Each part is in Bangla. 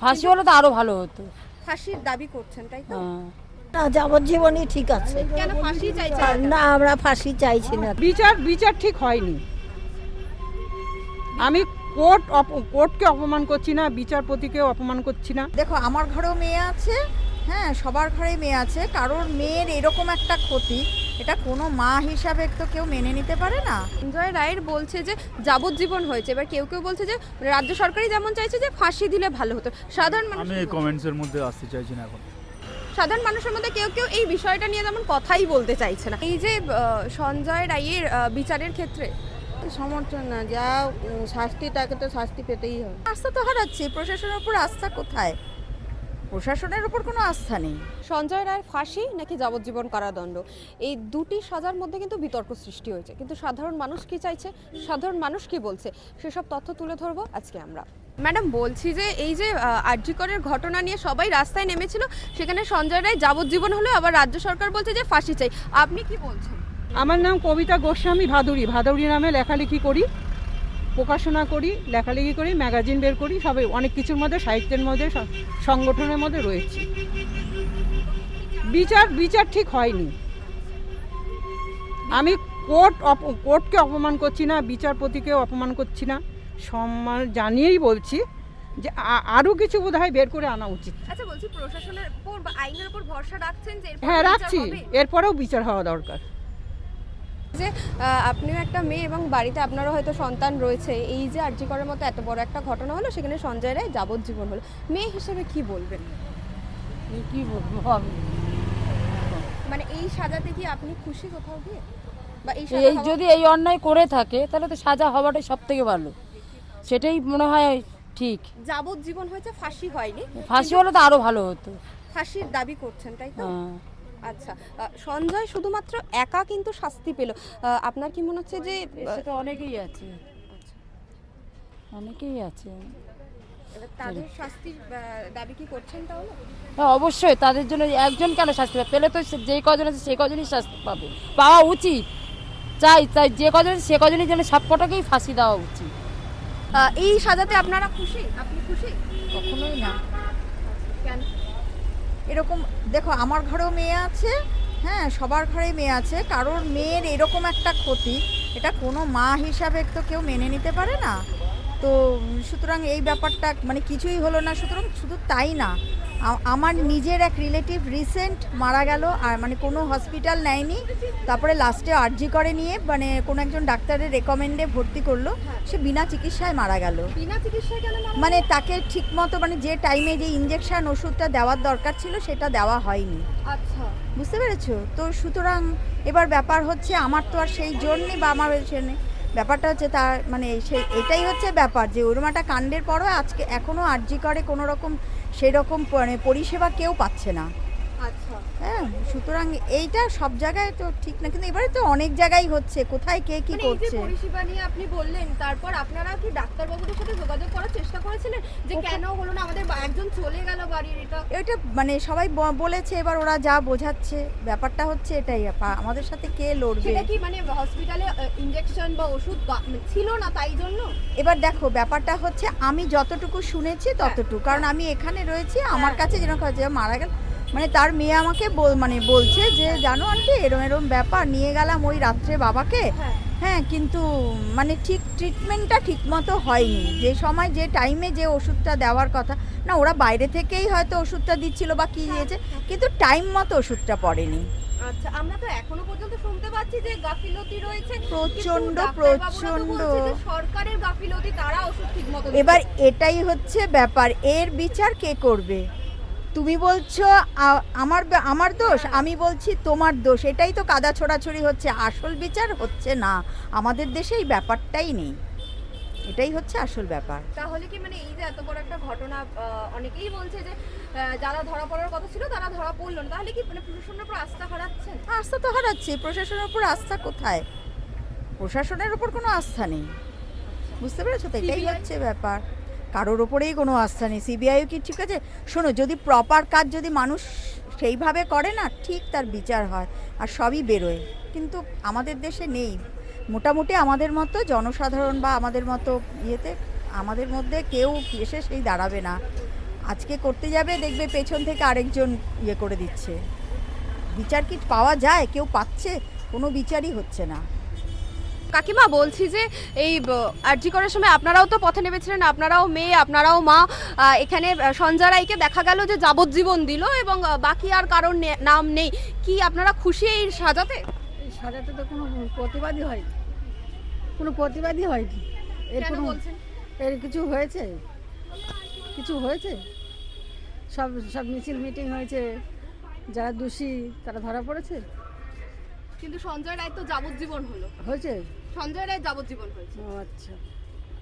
ফাঁসি হলে তো আরও ভালো হতো। ফাঁসির দাবি করছেন তাই তো? হ্যাঁ। না যাবজ্জীবনই ঠিক আছে। কেন ফাঁসি চাইছেন? না আমরা ফাঁসি চাইছি না। বিচার বিচার ঠিক হয়নি। আমি কোর্ট কোর্টকে অপমান করছি না বিচারপতিকে অপমান করছি না। দেখো আমার ঘরেও মেয়ে আছে হ্যাঁ সবার ঘরেই মেয়ে আছে। কারোর মেয়ের এরকম একটা ক্ষতি এটা কোনো মা হিসাবে তো কেউ মেনে নিতে পারে না। সঞ্জয় রায়ের বলছে যে যাবজ্জীবন হয়েছে। এবার কেউ কেউ বলছে যে রাজ্য সরকারই যেমন চাইছে যে ফাঁসি দিলে ভালো হতো। সাধারণ মানুষ আমি এই কমেন্টসের মধ্যে আসতে চাইছি না এখন। সাধারণ মানুষের মধ্যে কেউ কেউ এই বিষয়টা নিয়ে যেমন কথাই বলতে চাইছে না। এই যে সঞ্জয় রায়ের বিচারের ক্ষেত্রে। সমর্থন না যা শাস্তি তাকে তো শাস্তি পেতেই হবে। আস্থা তো হারাচ্ছি প্রশাসনের উপর আস্থা কোথায়? প্রশাসনের উপর কোনো আস্থা নেই। সঞ্জয় রায়ের ফাঁসি নাকি যাবজ্জীবন কারাদণ্ড? এই দুটি সাজার মধ্যে কিন্তু বিতর্ক সৃষ্টি হয়েছে। কিন্তু সাধারণ মানুষ কি চাইছে? সাধারণ মানুষ কি বলছে? সেসব তথ্য তুলে ধরবো আজকে আমরা। ম্যাডাম বলছি যে এই যে আরজিকরের ঘটনা নিয়ে সবাই রাস্তায় নেমেছিল সেখানে সঞ্জয় রায় যাবজ্জীবন হলো আবার রাজ্য সরকার বলছে যে ফাঁসি চাই। আপনি কি বলছেন? আমার নাম কবিতা গোস্বামী ভাদুরী। ভাদুরী নামে লেখালেখি করি। প্রকাশনা করি লেখালেখি করি ম্যাগাজিন বের করি সবাই অনেক কিছুর মধ্যে সাহিত্যের মধ্যে সংগঠনের মধ্যে রয়েছি। বিচার বিচার ঠিক হয়নি। আমি কোর্ট কোর্টকে অপমান করছি না বিচারপতিকে অপমান করছি না। সম্মান জানিয়েই বলছি যে আরও কিছু বোধহয় বের করে আনা উচিত। আচ্ছা বলছি প্রশাসনের উপর আইনের উপর ভরসা রাখছেন যে হ্যাঁ রাখছি। এরপরেও বিচার হওয়া দরকার। যে আপনিও একটা মেয়ে এবং বাড়িতে আপনারও হয়তো সন্তান রয়েছে। এই যে আরজি করার মতো এত বড় একটা ঘটনা হলো সেখানে সঞ্জয় রায় যাবজ্জীবন হলো। মেয়ে হিসেবে কি বলবেন? কি বলব আমি? মানে এই সাজাতে কি আপনি খুশি কোথাও গিয়ে? বা এই এই যদি এই অন্যায় করে থাকে তাহলে তো সাজা হওয়াটাই সব থেকে ভালো। সেটাই মনে হয় ঠিক। যাবজ্জীবন হয়েছে ফাঁসি হয়নি। ফাঁসি হলে তো আরও ভালো হতো। ফাঁসির দাবি করছেন তাই তো? হ্যাঁ। আচ্ছা সঞ্জয় শুধুমাত্র একা কিন্তু শাস্তি পেল। আপনার কি মনে হচ্ছে যে অনেকেই আছে। অনেকেই আছে। তাদের শাস্তির দাবি কি করছেন তাহলে? হ্যাঁ অবশ্যই তাদের জন্য একজন কেন শাস্তি পাবে? পেলে তো সে- যেই কজন আছে সেই কজনই শাস্তি পাবে। পাওয়া উচিত। চাই চাই যে কজন আছে সে কজনই যেন সব কটাকেই ফাঁসি দেওয়া উচিত। এই সাজাতে আপনারা খুশি? আপনি খুশি? কখনোই না। কেন? এরকম, দেখো আমার ঘরেও মেয়ে আছে হ্যাঁ সবার ঘরেই মেয়ে আছে, কারোর মেয়ের এরকম একটা ক্ষতি, এটা কোনো মা হিসাবে তো কেউ মেনে নিতে পারে না। তো, সুতরাং এই ব্যাপারটা মানে কিছুই হলো না, সুতরাং শুধু তাই না। আমার নিজের এক রিলেটিভ রিসেন্ট মারা গেল আর মানে কোনো হসপিটাল নেয়নি। তারপরে লাস্টে আর্জি করে নিয়ে মানে কোনো একজন ডাক্তারের রেকমেন্ডে ভর্তি করল। সে বিনা চিকিৎসায় মারা গেল। বিনা চিকিৎসায় মানে তাকে ঠিকমতো মানে যে টাইমে যে ইঞ্জেকশন ওষুধটা দেওয়ার দরকার ছিল সেটা দেওয়া হয়নি। আচ্ছা। বুঝতে পেরেছ? তো সুতরাং এবার ব্যাপার হচ্ছে আমার তো আর সেই জন্যে বা আমার ব্যাপারটা হচ্ছে তার মানে সেই এটাই হচ্ছে ব্যাপার যে ওরমাটা কাণ্ডের পরও আজকে এখনও আর্জি করে কোনো রকম সেই রকম মানে পরিষেবা কেউ পাচ্ছে না। হ্যাঁ সুতরাং এইটা সব জায়গায় তো ঠিক না কিন্তু এবারে তো অনেক জায়গায় হচ্ছে কোথায় কে কি মানে করছে? পরিষেবা নিয়ে আপনি বললেন তারপর আপনারা কি ডাক্তারবাবুদের সাথে যোগাযোগ করার চেষ্টা করেছিলেন যে কেন হলো না আমাদের একজন চলে গেল বাড়ির এটা? এটা মানে সবাই বলেছে এবার ওরা যা বোঝাচ্ছে ব্যাপারটা হচ্ছে এটাই আমাদের সাথে কে লড়বে? সেটা কি মানে হসপিটালে ইনজেকশন বা ওষুধ বা- ছিল না তাই জন্য? এবার দেখো ব্যাপারটা হচ্ছে আমি যতটুকু শুনেছি ততটুকু কারণ আমি এখানে রয়েছি আমার কাছে যেরকম মারা গেল মানে তার মেয়ে আমাকে বল- মানে বলছে যে জানো আন্টি এরম এরম ব্যাপার নিয়ে গেলাম ওই রাত্রে বাবাকে। হ্যাঁ। হ্যাঁ কিন্তু মানে ঠিক ট্রিটমেন্টটা ঠিক মতো হয়নি। যে সময় যে টাইমে যে ওষুধটা দেওয়ার কথা না ওরা বাইরে থেকেই হয়তো ওষুধটা দিচ্ছিল বা কী দিয়েছে কিন্তু টাইম মতো ওষুধটা পড়েনি। আচ্ছা আমরা তো এখনও পর্যন্ত শুনতে পাচ্ছি যে গাফিলতি রয়েছে। সরকারের গাফিলতি তারা ওষুধ এবার এটাই হচ্ছে ব্যাপার। এর বিচার কে করবে? তুমি বলছো আমার আমার দোষ? আমি বলছি তোমার দোষ। এটাই তো কাদা ছোড়াছড়ি হচ্ছে। আসল বিচার হচ্ছে না। আমাদের দেশে এই ব্যাপারটাই নেই। এটাই হচ্ছে আসল ব্যাপার। তাহলে কি মানে এই যে এত বড় একটা ঘটনা অনেকেই বলছে যে যারা ধরা পড়ার কথা ছিল তারা ধরা পড়ল না। তাহলে কি মানে প্রশাসনের উপর আস্থা হারাচ্ছেন আস্থা তো হারাচ্ছি। প্রশাসনের উপর আস্থা কোথায়? প্রশাসনের উপর কোনো আস্থা নেই। বুঝতে পেরেছ তো? এটাই হচ্ছে ব্যাপার। কারোর ওপরেই কোনো আস্থা নেই। সিবিআইও কি ঠিক আছে? শোনো, যদি প্রপার কাজ যদি মানুষ সেইভাবে করে না, ঠিক তার বিচার হয় আর সবই বেরোয়। কিন্তু আমাদের দেশে নেই। মোটামুটি আমাদের মতো জনসাধারণ বা আমাদের মতো ইয়েতে আমাদের মধ্যে কেউ এসে সেই দাঁড়াবে না। আজকে করতে যাবে, দেখবে পেছন থেকে আরেকজন ইয়ে করে দিচ্ছে। বিচার কি পাওয়া যায়? কেউ পাচ্ছে? কোনো বিচারই হচ্ছে না। কাকিমা বলছি যে এই আরজি করার সময় আপনারাও তো পথে নেমেছিলেন আপনারাও মেয়ে আপনারাও মা এখানে সঞ্জয় রায়কে দেখা গেল যে যাবজ্জীবন দিল এবং বাকি আর কারোর নাম নেই। কি আপনারা খুশি এই সাজাতে? এই সাজাতে তো কোনো প্রতিবাদী হয়নি। কোনো প্রতিবাদী হয়নি। এর কোনো এর কিছু হয়েছে? কিছু হয়েছে? সব সব মিছিল মিটিং হয়েছে। যারা দোষী তারা ধরা পড়েছে? কিন্তু সঞ্জয় রায় তো যাবজ্জীবন হলো। হয়েছে? সঞ্জয় রায় যাবজ্জীবন হয়েছে। ও আচ্ছা।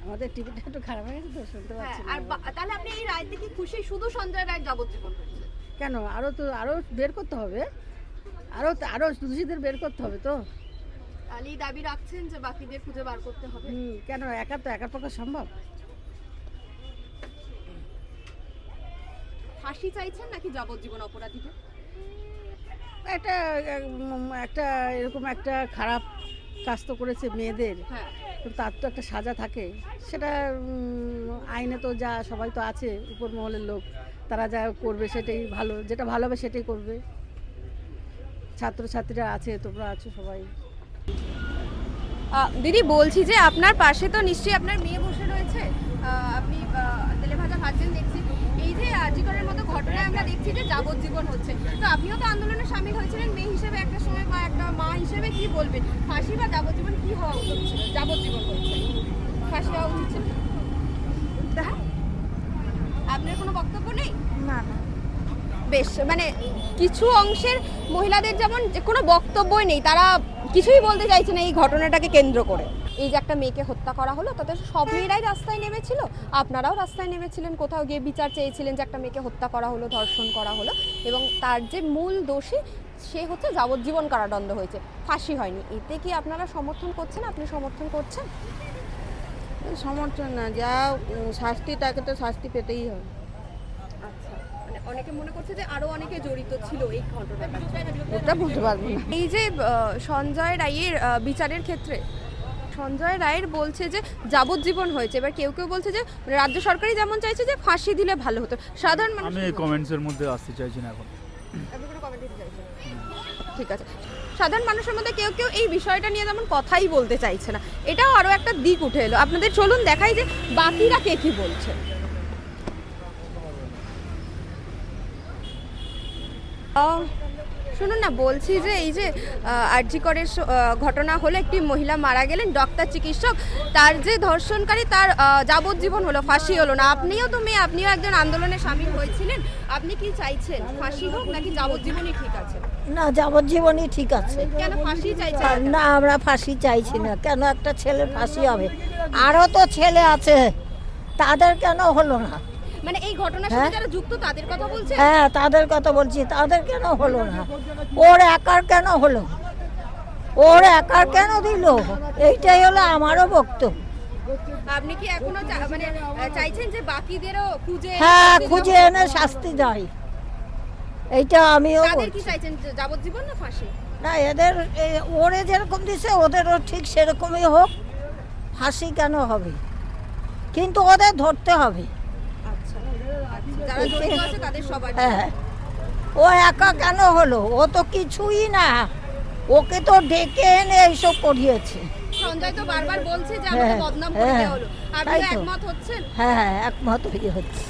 আমাদের টিভিটা একটু খারাপ হয়ে গেছে তো শুনতে হ্যাঁ পাচ্ছি আর তাহলে আপনি এই রায়তে কি খুশি? শুধু সঞ্জয় রায় যাবজ্জীবন হয়েছে। কেন? আরও তো আরও বের করতে হবে। আরও আরও দোষীদের বের করতে হবে তো। তাহলে দাবি রাখছেন যে বাকিদের খুঁজে বার করতে হবে। হুম, কেন? একা তো একার পক্ষে সম্ভব? ফাঁসি চাইছেন নাকি যাবজ্জীবন অপরাধীকে একটা একটা এরকম একটা খারাপ কাজ তো করেছে মেয়েদের। হ্যাঁ। তার তো একটা সাজা থাকে। সেটা আইনে তো যা সবাই তো আছে উপর মহলের লোক। তারা যা করবে সেটাই ভালো যেটা ভালো হবে সেটাই করবে। ছাত্রছাত্রীরা আছে তোমরা আছো সবাই। দিদি বলছি যে আপনার পাশে তো নিশ্চয়ই আপনার মেয়ে বসে রয়েছে। আপনি তেলে ভাজা ভাজছেন দেখছি। মতো ঘটনায় আমরা দেখছি যে যাবজ্জীবন হচ্ছে। তো আপনিও তো আন্দোলনে সামিল হয়েছিলেন মেয়ে হিসেবে একটা সময় বা একটা মা হিসেবে কি বলবেন? ফাঁসি বা যাবজ্জীবন কি হওয়া উচিত ছিল? যাবজ্জীবন হচ্ছে ফাঁসি হওয়া উচিত ছিল? হ্যাঁ? আপনার কোনো বক্তব্য নেই? না না। বেশ মানে কিছু অংশের মহিলাদের যেমন কোনো বক্তব্যই নেই তারা কিছুই বলতে চাইছে না এই ঘটনাটাকে কেন্দ্র করে। এই যে একটা মেয়েকে হত্যা করা হলো তাতে সব মেয়েরাই রাস্তায় নেমেছিল। আপনারাও রাস্তায় নেমেছিলেন কোথাও গিয়ে বিচার চেয়েছিলেন যে একটা মেয়েকে হত্যা করা হলো ধর্ষণ করা হলো এবং তার যে মূল দোষী সে হচ্ছে যাবজ্জীবন কারাদণ্ড হয়েছে। ফাঁসি হয়নি। এতে কি আপনারা সমর্থন করছেন? আপনি সমর্থন করছেন? সমর্থন না যা শাস্তি তাকে তো শাস্তি পেতেই হবে। আচ্ছা মানে অনেকে মনে করছে যে আরও অনেকে জড়িত ছিল এই ঘটনাটা ওটা বলতে পারব না। এই যে সঞ্জয় রায়ের বিচারের ক্ষেত্রে সঞ্জয় রায়ের বলছে যে যাবজ্জীবন হয়েছে। এবার কেউ কেউ বলছে যে রাজ্য সরকারই যেমন চাইছে যে ফাঁসি দিলে ভালো হতো। সাধারণ মানুষ আমি কমেন্টসের মধ্যে আসতে চাইছি না এখন? ঠিক আছে। সাধারণ মানুষের মধ্যে কেউ কেউ এই বিষয়টা নিয়ে যেমন কথাই বলতে চাইছে না। এটাও আরও একটা দিক উঠে এলো। আপনাদের চলুন দেখাই যে বাকিরা কে কি বলছে। আহ, শুনুন না বলছি যে এই যে আরজি করের ঘটনা হলো একটি মহিলা মারা গেলেন ডক্টর চিকিৎসক। তার যে ধর্ষণকারী তার যাবজ্জীবন হলো ফাঁসি হলো না। আপনিও তো মেয়ে আপনিও একজন আন্দোলনে সামিল হয়েছিলেন। আপনি কি চাইছেন ফাঁসি হোক নাকি যাবজ্জীবনই ঠিক আছে? না যাবজ্জীবনই ঠিক আছে। কেন ফাঁসি চাইছেন না আমরা ফাঁসি চাইছি না। কেন একটা ছেলে ফাঁসি হবে? আরও তো ছেলে আছে। তাদের কেন হলো না? মানে এই ঘটনার সাথে হ্যাঁ? যারা যুক্ত তাদের কথা বলছেন হ্যাঁ তাদের কথা বলছি তাদের কেন হলো না? ওর একার কেন হলো? ওর একার কেন দিল? এইটাই হলো আমারও বক্তব্য। আপনি কি এখনও মানে চাইছেন যে বাকিদেরও খুঁজে হ্যাঁ খুঁজে এনে শাস্তি দেয়। এইটা আমিও তাদের কি চাইছেন? যাবজ্জীবন না ফাঁসি? না এদের ওরে যেরকম দিছে ওদেরও ঠিক সেরকমই হোক। ফাঁসি কেন হবে? কিন্তু ওদের ধরতে হবে আচ্ছা যারা জড়িত আছে তাদের সবার হ্যাঁ। ও একা কেন হলো? ও তো কিছুই না। ওকে তো ডেকে এনে এইসব করিয়েছে। সঞ্জয় তো বারবার বলছে যে আমাকে হ্যাঁ, বদনাম করে হ্যাঁ, দেওয়া হলো আপনি একমত হচ্ছেন? হ্যাঁ একমত হয়ে হচ্ছে।